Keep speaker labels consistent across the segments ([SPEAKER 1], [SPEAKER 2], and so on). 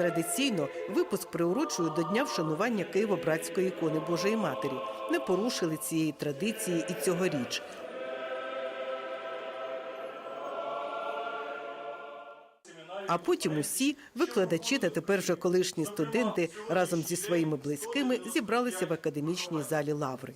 [SPEAKER 1] Традиційно випуск приурочують до дня вшанування Києво-Братської ікони Божої Матері. Не порушили цієї традиції і цьогоріч. А потім усі викладачі та тепер вже колишні студенти разом зі своїми близькими зібралися в академічній залі Лаври.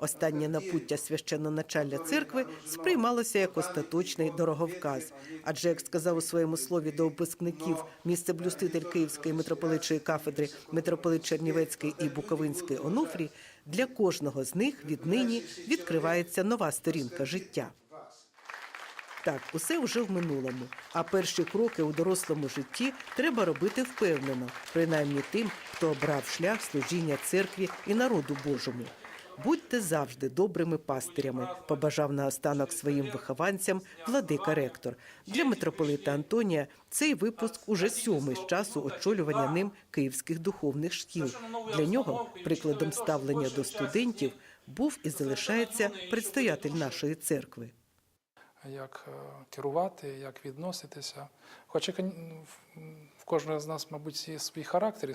[SPEAKER 1] Останнє напуття священноначалля церкви сприймалося як остаточний дороговказ. Адже, як сказав у своєму слові до випускників місцеблюститель Київської митрополитчої кафедри митрополит Чернівецький і Буковинський Онуфрій, для кожного з них віднині відкривається нова сторінка життя. Так, усе вже в минулому. А перші кроки у дорослому житті треба робити впевнено, принаймні тим, хто обрав шлях служіння церкві і народу Божому. Будьте завжди добрими пастирями, побажав наостанок своїм вихованцям владика ректор. Для митрополита Антонія цей випуск уже сьомий з часу очолювання ним київських духовних шкіл. Для нього прикладом ставлення до студентів був і залишається предстоятель нашої церкви.
[SPEAKER 2] Як е, керувати, як відноситися. Хоча в- кожного з нас, мабуть, є свій характер, і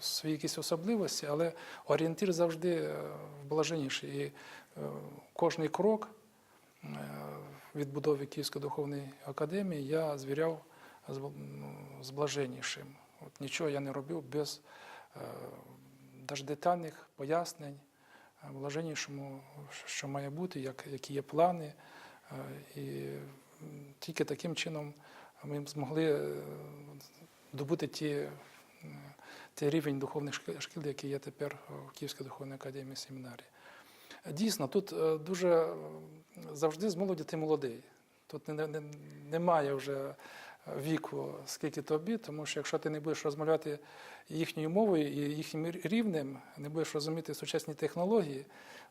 [SPEAKER 2] свої якісь особливості, але орієнтир завжди е, блаженніший. І е, кожний крок відбудови Київської духовної академії я звіряв ну, з блаженнішим. От нічого я не робив без даже детальних пояснень блаженнішому, що має бути, як, які є плани. Е, І тільки таким чином ми змогли е, добути ті, е, той рівень духовних шкіл, який є тепер в Київській духовній академії семінарії. Дійсно, тут дуже завжди з молоді ти молодий. Тут не, не, немає вже віку, скільки тобі, тому що якщо ти не будеш розмовляти їхньою мовою і їхнім рівнем, не будеш розуміти сучасні технології,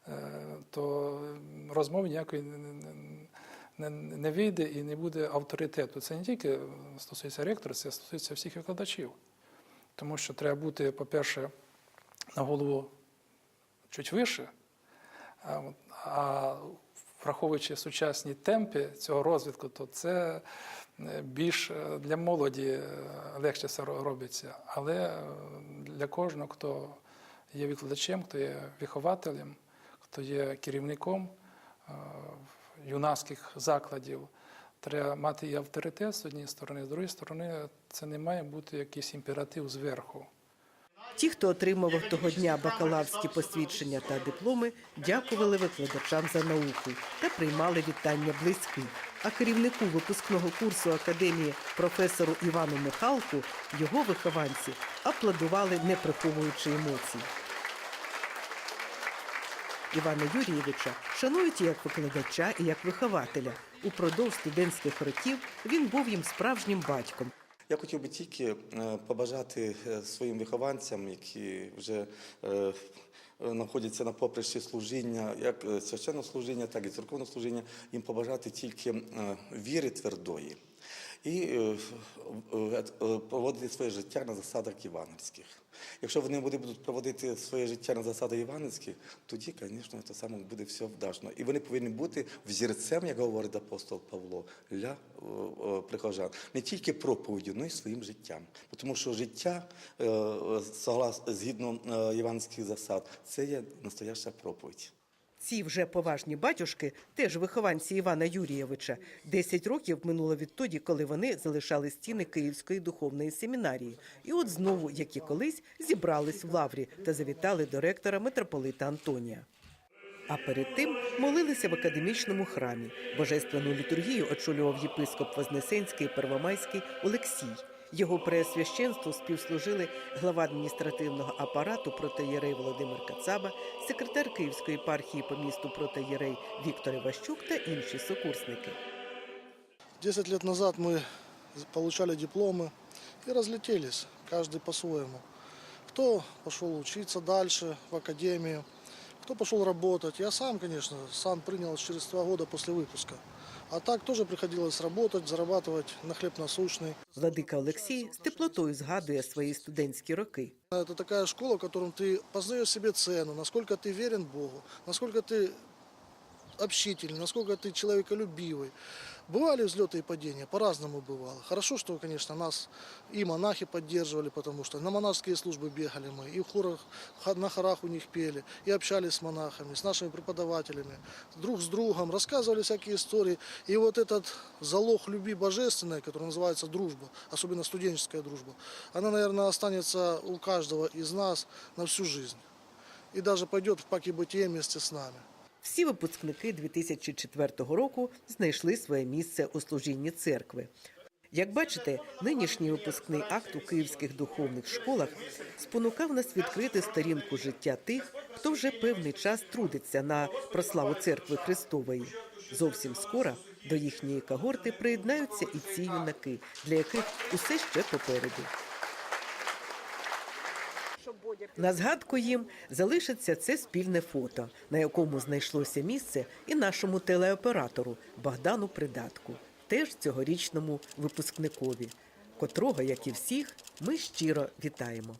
[SPEAKER 2] е, то розмови ніякої не, вийде і не буде авторитету. Це не тільки стосується ректора, це стосується всіх викладачів. Тому що треба бути, по-перше, на голову чуть вище, а враховуючи сучасні темпи цього розвитку, то це е, більш е, для молоді е, легше все робиться. Але для кожного, хто є викладачем, хто є вихователем, хто є керівником юнацьких закладів, треба мати і авторитет з однієї сторони, з другої сторони, це не має бути якийсь імператив зверху.
[SPEAKER 1] Ті, хто отримував того дня бакалаврські посвідчення та дипломи, дякували викладачам за науку та приймали вітання близьких. А керівнику випускного курсу академії професору Івану Михалку його вихованці аплодували, не приховуючи емоцій. Івана Юрійовича шанують як викладача, і як вихователя. Упродовж студентських років він був їм справжнім батьком.
[SPEAKER 3] Я хотів би тільки е, побажати е, своїм вихованцям, які вже е, знаходяться на поприщі служіння, як священного служіння, так і церковного служіння, їм побажати тільки віри твердої і е, е, е, проводити своє життя на засадах євангельських. Якщо вони будуть проводити своє життя на засадах євангельських, тоді, звісно, це саме буде все вдачно. І вони повинні бути взірцем, як говорить апостол Павло, для прихожан. Не тільки проповіддю, але й своїм життям. Тому що життя, згідно євангельських засад, це є настояща проповідь.
[SPEAKER 1] Ці вже поважні батюшки, теж вихованці Івана Юрійовича. Десять років минуло відтоді, коли вони залишали стіни Київської духовної семінарії. І от знову, як і колись, зібрались в лаврі та завітали до ректора митрополита Антонія. А перед тим молилися в академічному храмі. Божественну літургію очолював єпископ Вознесенський Первомайський Олексій. Його преосвященству співслужили глава адміністративного апарату протоєрей Володимир Кацаба, секретар Київської єпархії по місту протоєрей Віктор Іващук та інші сокурсники.
[SPEAKER 4] Десять лет назад мы получали дипломы и разлетелись, каждый по-своему. Кто пошел учиться дальше в академию, кто пошел работать. Я сам, конечно, сам принял через два года после выпуска. А так тоже приходилось работать, зарабатывать на хлеб насущный.
[SPEAKER 1] Владика Олексій з теплотою згадує свої студентські роки.
[SPEAKER 4] Это такая школа, в котором ты познаешь себе цену, насколько ты верен Богу, насколько ты общительный, насколько ты человеколюбивый. Бывали взлеты и падения, по-разному бывало. Хорошо, что, конечно, нас и монахи поддерживали, потому что на монашеские службы бегали мы, и в хорах, на хорах у них пели, и общались с монахами, с нашими преподавателями, друг с другом, рассказывали всякие истории. И вот этот залог любви божественной, который называется дружба, особенно студенческая дружба, она, наверное, останется у каждого из нас на всю жизнь. И даже пойдет в паки-бытие вместе с нами.
[SPEAKER 1] Всі випускники 2004 року знайшли своє місце у служінні церкви. Як бачите, нинішній випускний акт у київських духовних школах спонукав нас відкрити сторінку життя тих, хто вже певний час трудиться на прославу церкви Христової. Зовсім скоро до їхньої когорти приєднаються і ці юнаки, для яких усе ще попереду. На згадку їм залишиться це спільне фото, на якому знайшлося місце і нашому телеоператору Богдану Придатку, теж цьогорічному випускникові, котрого, як і всіх, ми щиро вітаємо.